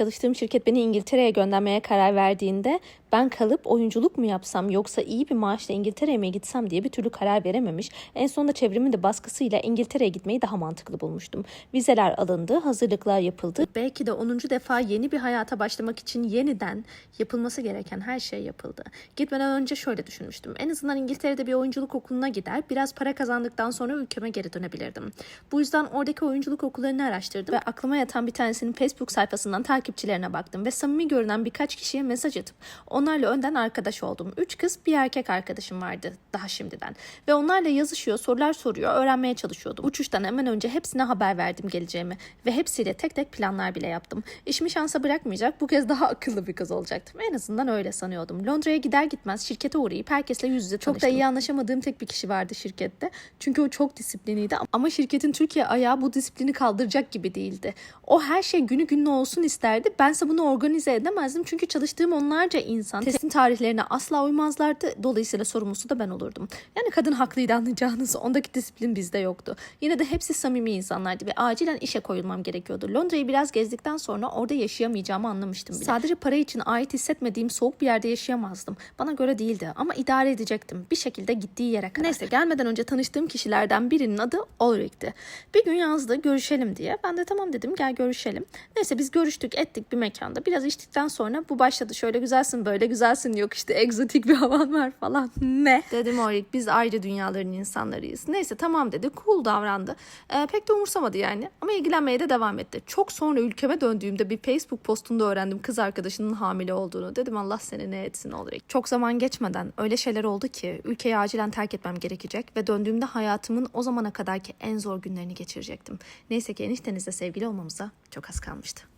Çalıştığım şirket beni İngiltere'ye göndermeye karar verdiğinde ben kalıp oyunculuk mu yapsam yoksa iyi bir maaşla İngiltere'ye mi gitsem diye bir türlü karar verememiş. En sonunda çevremin de baskısıyla İngiltere'ye gitmeyi daha mantıklı bulmuştum. Vizeler alındı, hazırlıklar yapıldı. Belki de 10. defa yeni bir hayata başlamak için yeniden yapılması gereken her şey yapıldı. Gitmeden önce şöyle düşünmüştüm. En azından İngiltere'de bir oyunculuk okuluna gider, biraz para kazandıktan sonra ülkeme geri dönebilirdim. Bu yüzden oradaki oyunculuk okullarını araştırdım ve aklıma yatan bir tanesinin Facebook sayfasından takipçilerine baktım ve samimi görünen birkaç kişiye mesaj atıp onlarla önden arkadaş oldum. Üç kız bir erkek arkadaşım vardı daha şimdiden ve onlarla yazışıyor, sorular soruyor, öğrenmeye çalışıyordum. Uçuştan hemen önce hepsine haber verdim geleceğimi ve hepsiyle tek tek planlar bile yaptım. İşimi şansa bırakmayacak, bu kez daha akıllı bir kız olacaktım. En azından öyle sanıyordum. Londra'ya gider gitmez şirkete uğrayıp herkesle yüz yüze tanıştım. Çok da iyi anlaşamadığım tek bir kişi vardı şirkette. Çünkü o çok disiplinliydi ama şirketin Türkiye ayağı bu disiplini kaldıracak gibi değildi. O her şey günü gününe olsun isterdi. Bense bunu organize edemezdim çünkü çalıştığım onlarca insan teslim tarihlerine asla uymazlardı. Dolayısıyla sorumlusu da ben olurdum. Yani kadın haklıydı anlayacağınız. Ondaki disiplin bizde yoktu. Yine de hepsi samimi insanlardı ve acilen işe koyulmam gerekiyordu. Londra'yı biraz gezdikten sonra orada yaşayamayacağımı anlamıştım bile. Sadece para için ait hissetmediğim soğuk bir yerde yaşayamazdım. Bana göre değildi ama idare edecektim. Bir şekilde gittiği yere kadar. Neyse gelmeden önce tanıştığım kişilerden birinin adı Ulrich'ti. Bir gün yazdı görüşelim diye. Ben de tamam dedim gel görüşelim. Neyse biz görüştük ettik bir mekanda. Biraz içtikten sonra bu başladı. Şöyle güzelsin böyle güzelsin yok işte egzotik bir havan var falan. Ne? Dedim Ulrich biz ayrı dünyaların insanlarıyız. Neyse tamam dedi cool davrandı. Ee, pek de umursamadı yani. Ama ilgilenmeye de devam etti. Çok sonra ülkeme döndüğümde bir Facebook postunda öğrendim kız arkadaşının hamile olduğunu. Dedim Allah seni ne etsin Ulrich. Çok zaman geçmeden öyle şeyler oldu ki ülkeyi acilen terk etmem gerekecek ve döndüğümde hayatımın o zamana kadarki en zor günlerini geçirecektim. Neyse ki eniştenizle sevgili olmamıza çok az kalmıştı.